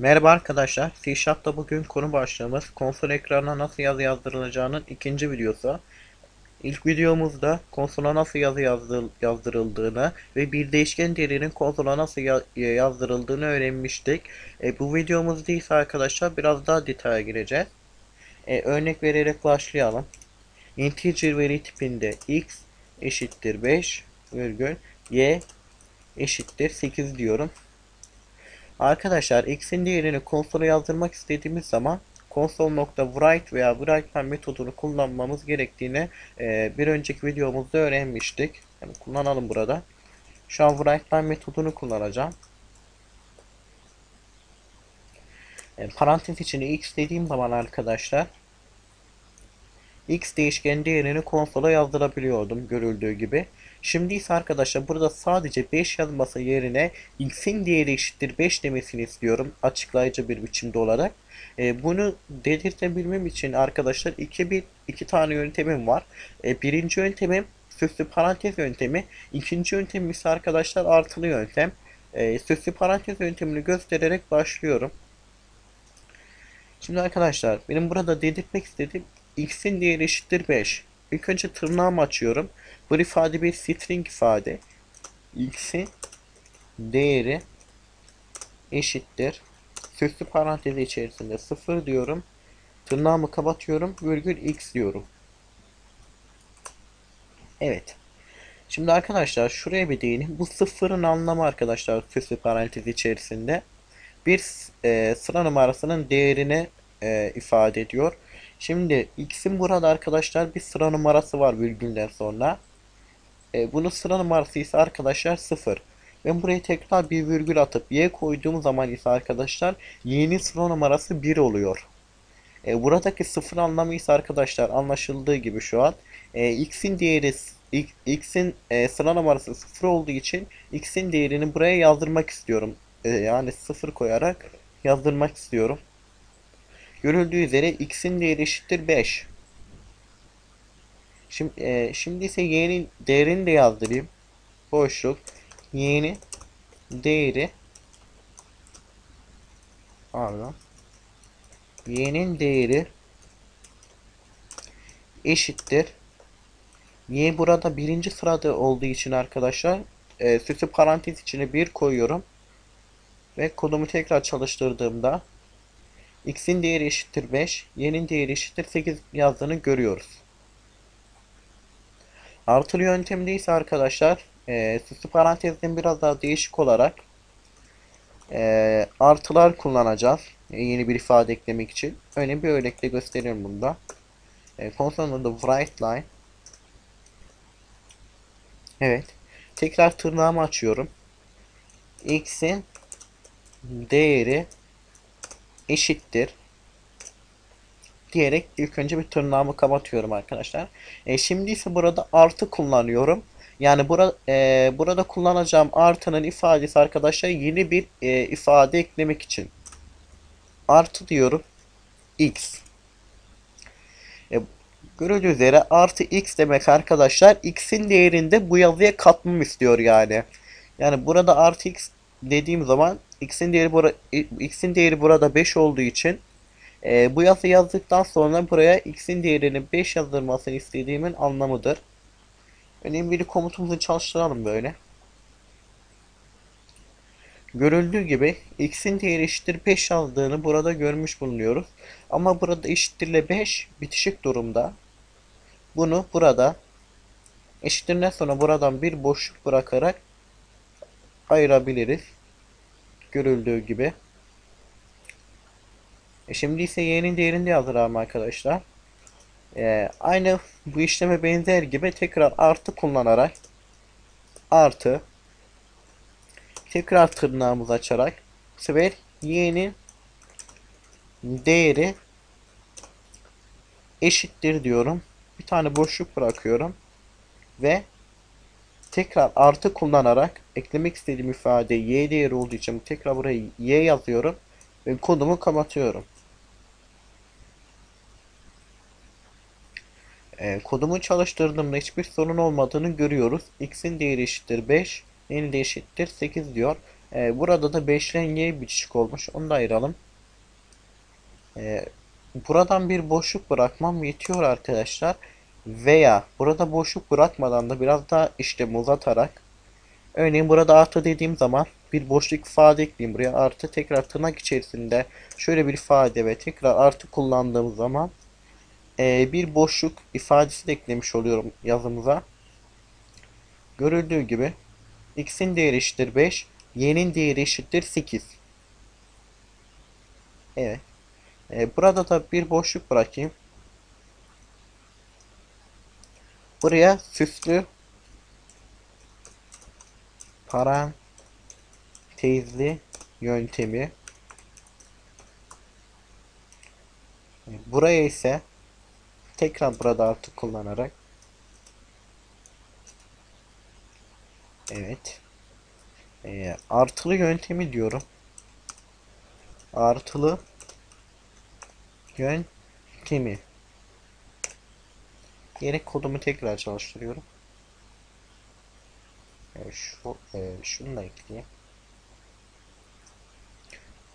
Merhaba arkadaşlar. C Sharp'ta bugün konu başlığımız konsol ekranına nasıl yazı yazdırılacağının ikinci videosu. İlk videomuzda konsola nasıl yazı yazdır- yazdırıldığını ve bir değişken değerinin konsola nasıl ya- yazdırıldığını öğrenmiştik. E, bu videomuzda ise arkadaşlar biraz daha detaya gireceğiz. E, örnek vererek başlayalım. Integer veri tipinde x eşittir 5 virgül y eşittir 8 diyorum. Arkadaşlar x'in değerini konsola yazdırmak istediğimiz zaman console.write veya writeTime metodunu kullanmamız gerektiğini e, bir önceki videomuzda öğrenmiştik. Yani kullanalım burada. Şu an writeTime metodunu kullanacağım. E, parantez içine x dediğim zaman arkadaşlar x değişken değerini konsola yazdırabiliyordum görüldüğü gibi. Şimdi ise arkadaşlar burada sadece 5 yazması yerine x'in değeri eşittir 5 demesini istiyorum açıklayıcı bir biçimde olarak. E, bunu dedirtebilmem için arkadaşlar iki, bir, iki tane yöntemim var. E, birinci yöntemim süslü parantez yöntemi. ikinci yöntemim ise arkadaşlar artılı yöntem. E, süslü parantez yöntemini göstererek başlıyorum. Şimdi arkadaşlar benim burada dedirtmek istediğim x'in değeri eşittir 5. İlk önce tırnağımı açıyorum. Bu ifade bir string ifade. x'in değeri eşittir. Süslü parantezi içerisinde 0 diyorum. Tırnağımı kapatıyorum. Virgül x diyorum. Evet. Şimdi arkadaşlar şuraya bir değinin. Bu sıfırın anlamı arkadaşlar süslü parantez içerisinde bir e, sıra numarasının değerini e, ifade ediyor. Şimdi x'in burada arkadaşlar bir sıra numarası var virgülden sonra. E, bunun sıra numarası ise arkadaşlar 0. Ben buraya tekrar bir virgül atıp y koyduğum zaman ise arkadaşlar y'nin sıra numarası 1 oluyor. E, buradaki sıfır anlamı ise arkadaşlar anlaşıldığı gibi şu an e, x'in değeri x'in e, sıra numarası 0 olduğu için x'in değerini buraya yazdırmak istiyorum. E, yani 0 koyarak yazdırmak istiyorum. Görüldüğü üzere x'in değeri eşittir 5. Şimdi, e, şimdi ise y'nin değerini de yazdırayım. Boşluk. Y'nin değeri pardon. Y'nin değeri eşittir. Y burada birinci sırada olduğu için arkadaşlar e, süslü parantez içine 1 koyuyorum. Ve kodumu tekrar çalıştırdığımda x'in değeri eşittir 5, y'nin değeri eşittir 8 yazdığını görüyoruz. Artılı yöntemde ise arkadaşlar e, süslü parantezden biraz daha değişik olarak e, artılar kullanacağız. E, yeni bir ifade eklemek için. Öyle bir örnekle gösteriyorum bunda. E, konsolun adı write line. Evet. Tekrar tırnağımı açıyorum. x'in değeri eşittir diyerek ilk önce bir tırnağımı kapatıyorum arkadaşlar. E, şimdi ise burada artı kullanıyorum. Yani burada e, burada kullanacağım artının ifadesi arkadaşlar yeni bir e, ifade eklemek için. Artı diyorum x. E, görüldüğü üzere artı x demek arkadaşlar x'in değerinde bu yazıya katmam istiyor yani. Yani burada artı x dediğim zaman x'in değeri burada x'in değeri burada 5 olduğu için e, bu yazı yazdıktan sonra buraya x'in değerini 5 yazdırmasını istediğimin anlamıdır. Önemli bir komutumuzu çalıştıralım böyle. Görüldüğü gibi x'in değeri eşittir 5 yazdığını burada görmüş bulunuyoruz. Ama burada eşittirle 5 bitişik durumda. Bunu burada eşittirden sonra buradan bir boşluk bırakarak ayırabiliriz. Görüldüğü gibi. E şimdi ise y'nin değerini de yazdıralım arkadaşlar. E, aynı bu işleme benzer gibi tekrar artı kullanarak artı tekrar tırnağımızı açarak bu sefer y'nin değeri eşittir diyorum. Bir tane boşluk bırakıyorum ve tekrar artı kullanarak eklemek istediğim ifade y değeri olduğu için tekrar buraya y yazıyorum ve kodumu kapatıyorum. E, kodumu çalıştırdığımda hiçbir sorun olmadığını görüyoruz. x'in değeri eşittir 5, y'nin de eşittir 8 diyor. Ee, burada da beşlengeye bitişik olmuş. Onu da ayıralım. Ee, buradan bir boşluk bırakmam yetiyor arkadaşlar. Veya burada boşluk bırakmadan da biraz daha işlemi uzatarak örneğin burada artı dediğim zaman bir boşluk ifade ekleyeyim buraya. Artı tekrar tırnak içerisinde şöyle bir ifade ve tekrar artı kullandığım zaman e, bir boşluk ifadesi de eklemiş oluyorum yazımıza. Görüldüğü gibi x'in değeri eşittir 5, y'nin değeri eşittir 8. Evet. E, burada da bir boşluk bırakayım. Buraya süslü parantezli yöntemi. Buraya ise tekrar burada artı kullanarak evet. E, artılı yöntemi diyorum. Artılı yöntemi Yeni kodumu tekrar çalıştırıyorum. E, şu e, şunu da ekleyeyim.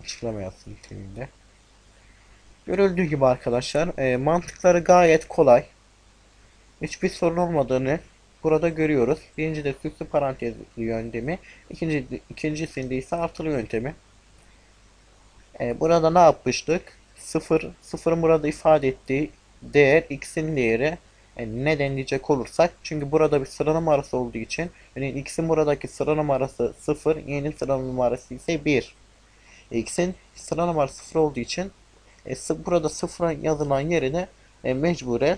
Açıklama yapsın niteliğinde. Görüldüğü gibi arkadaşlar e, mantıkları gayet kolay. Hiçbir sorun olmadığını burada görüyoruz. Birinci de süslü parantezli yöntemi. İkinci, ikincisinde ise artılı yöntemi. E, burada ne yapmıştık? Sıfır, sıfırın burada ifade ettiği değer x'in değeri yani neden diyecek olursak çünkü burada bir sıra numarası olduğu için yani x'in buradaki sıra numarası 0, y'nin sıra numarası ise 1. x'in sıra numarası 0 olduğu için e, burada 0 yazılan yerine e, mecburen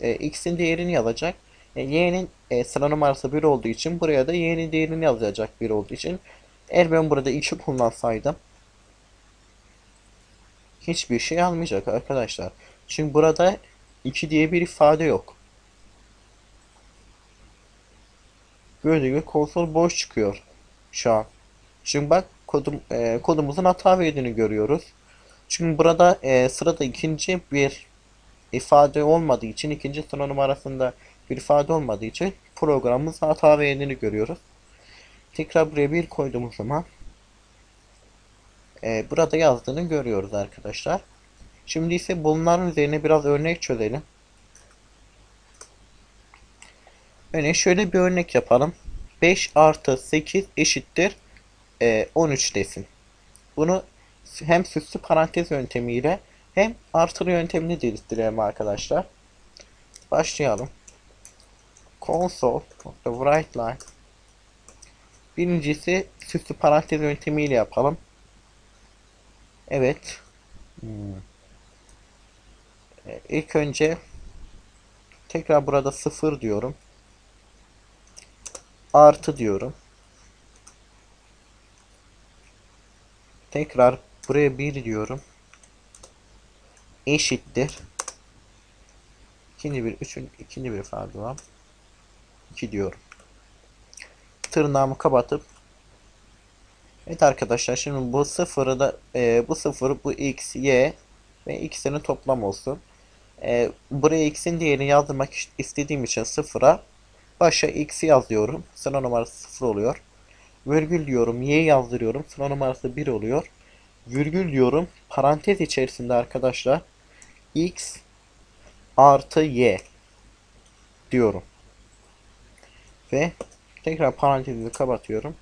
e, x'in değerini yazacak. E, y'nin e, sıra numarası 1 olduğu için buraya da y'nin değerini yazacak 1 olduğu için eğer ben burada 2 kullansaydım hiçbir şey almayacak arkadaşlar. Çünkü burada 2 diye bir ifade yok. Gördüğünüz gibi konsol boş çıkıyor şu an. Şimdi bak kodum, e, kodumuzun hata verdiğini görüyoruz. Çünkü burada e, sırada ikinci bir ifade olmadığı için ikinci sıra numarasında bir ifade olmadığı için programımız hata verdiğini görüyoruz. Tekrar buraya bir koyduğumuz zaman e, burada yazdığını görüyoruz arkadaşlar. Şimdi ise bunların üzerine biraz örnek çözelim. Örneğin şöyle bir örnek yapalım. 5 artı 8 eşittir e, 13 desin. Bunu hem süslü parantez yöntemiyle hem artılı yöntemini geliştirelim arkadaşlar. Başlayalım. Console write line Birincisi süslü parantez yöntemiyle yapalım. Evet. Hmm. E, ilk önce tekrar burada 0 diyorum. Artı diyorum. Tekrar buraya 1 diyorum. Eşittir. İkinci bir, üçün, ikinci bir pardon. 2 diyorum. Tırnağımı kapatıp Evet arkadaşlar şimdi bu sıfırı da e, bu sıfır bu x, y ve ikisinin toplam olsun. E, buraya x'in değerini yazdırmak istediğim için sıfıra başa x'i yazıyorum. Sıra numarası sıfır oluyor. Virgül diyorum y yazdırıyorum. Sıra numarası 1 oluyor. Virgül diyorum. Parantez içerisinde arkadaşlar x artı y diyorum. Ve tekrar parantezi kapatıyorum.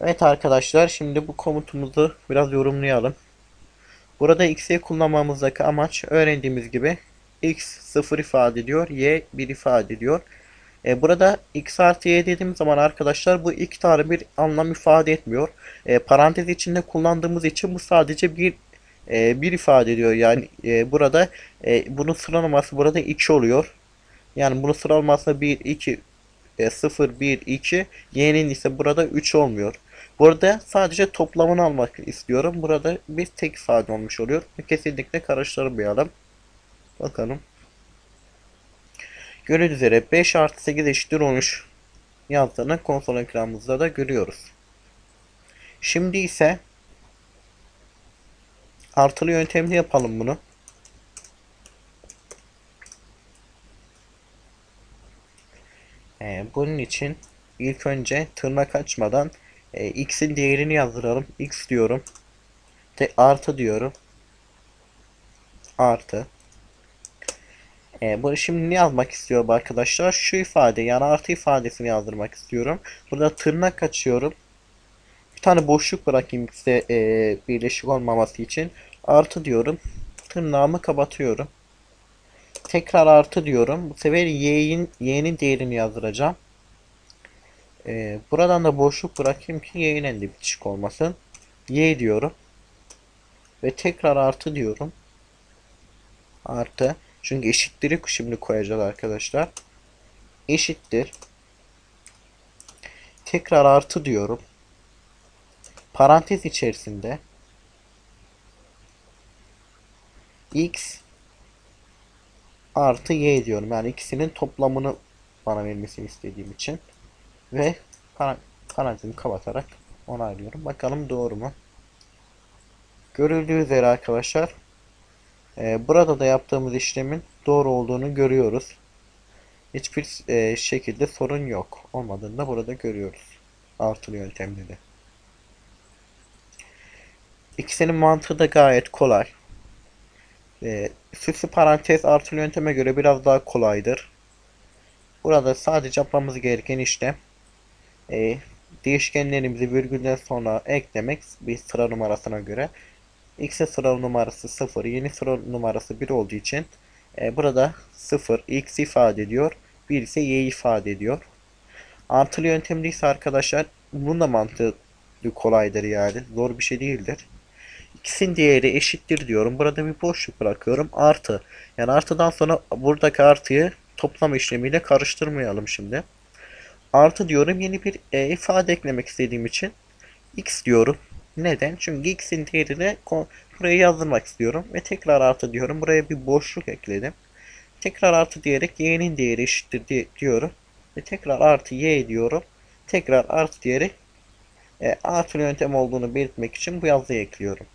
Evet arkadaşlar şimdi bu komutumuzu biraz yorumlayalım. Burada x'i kullanmamızdaki amaç öğrendiğimiz gibi x 0 ifade ediyor, y 1 ifade ediyor. E, burada x artı y dediğim zaman arkadaşlar bu iki tane bir anlam ifade etmiyor. E, parantez içinde kullandığımız için bu sadece bir e, bir ifade ediyor. Yani e, burada e, bunun sıralaması burada 2 oluyor. Yani bunun sıralaması 1, 2, e, 0, 1, 2. Y'nin ise burada 3 olmuyor. Burada sadece toplamını almak istiyorum. Burada bir tek ifade olmuş oluyor. Kesinlikle karıştırmayalım. Bakalım. Gördüğünüz üzere 5 artı 8 eşittir 13 yazdığını konsol ekranımızda da görüyoruz. Şimdi ise artılı yöntemle yapalım bunu. Ee, bunun için ilk önce tırnak açmadan e, x'in değerini yazdıralım. x diyorum. De artı diyorum. Artı. E, bunu şimdi ne yazmak istiyorum arkadaşlar? Şu ifade yani artı ifadesini yazdırmak istiyorum. Burada tırnak açıyorum. Bir tane boşluk bırakayım x'e e, birleşik olmaması için. Artı diyorum. Tırnağımı kapatıyorum. Tekrar artı diyorum. Bu sefer y'nin y'nin değerini yazdıracağım. E, buradan da boşluk bırakayım ki y'nin de bitişik olmasın. y diyorum. Ve tekrar artı diyorum. Artı. Çünkü eşitleri şimdi koyacağız arkadaşlar. Eşittir. Tekrar artı diyorum. Parantez içerisinde x artı y diyorum. Yani ikisinin toplamını bana vermesini istediğim için. Ve parantezimi kapatarak onaylıyorum. Bakalım doğru mu? Görüldüğü üzere arkadaşlar e, burada da yaptığımız işlemin doğru olduğunu görüyoruz. Hiçbir e, şekilde sorun yok. Olmadığını da burada görüyoruz. Artılı yöntemde de. İkisinin mantığı da gayet kolay. E, süslü parantez artılı yönteme göre biraz daha kolaydır. Burada sadece yapmamız gereken işlem e, değişkenlerimizi virgülden sonra eklemek bir sıra numarasına göre. X'in sıra numarası 0, yeni sıra numarası 1 olduğu için e, burada 0 X ifade ediyor, 1 ise Y ifade ediyor. Artılı yöntemde ise arkadaşlar bunun da mantığı kolaydır yani. Zor bir şey değildir. İkisinin değeri eşittir diyorum. Burada bir boşluk bırakıyorum. Artı. Yani artıdan sonra buradaki artıyı toplam işlemiyle karıştırmayalım şimdi. Artı diyorum. Yeni bir e, ifade eklemek istediğim için x diyorum. Neden? Çünkü x'in değerini buraya yazdırmak istiyorum. Ve tekrar artı diyorum. Buraya bir boşluk ekledim. Tekrar artı diyerek y'nin değeri eşittir diyorum. Ve tekrar artı y diyorum. Tekrar artı diyerek e, artı yöntem olduğunu belirtmek için bu yazıyı ekliyorum.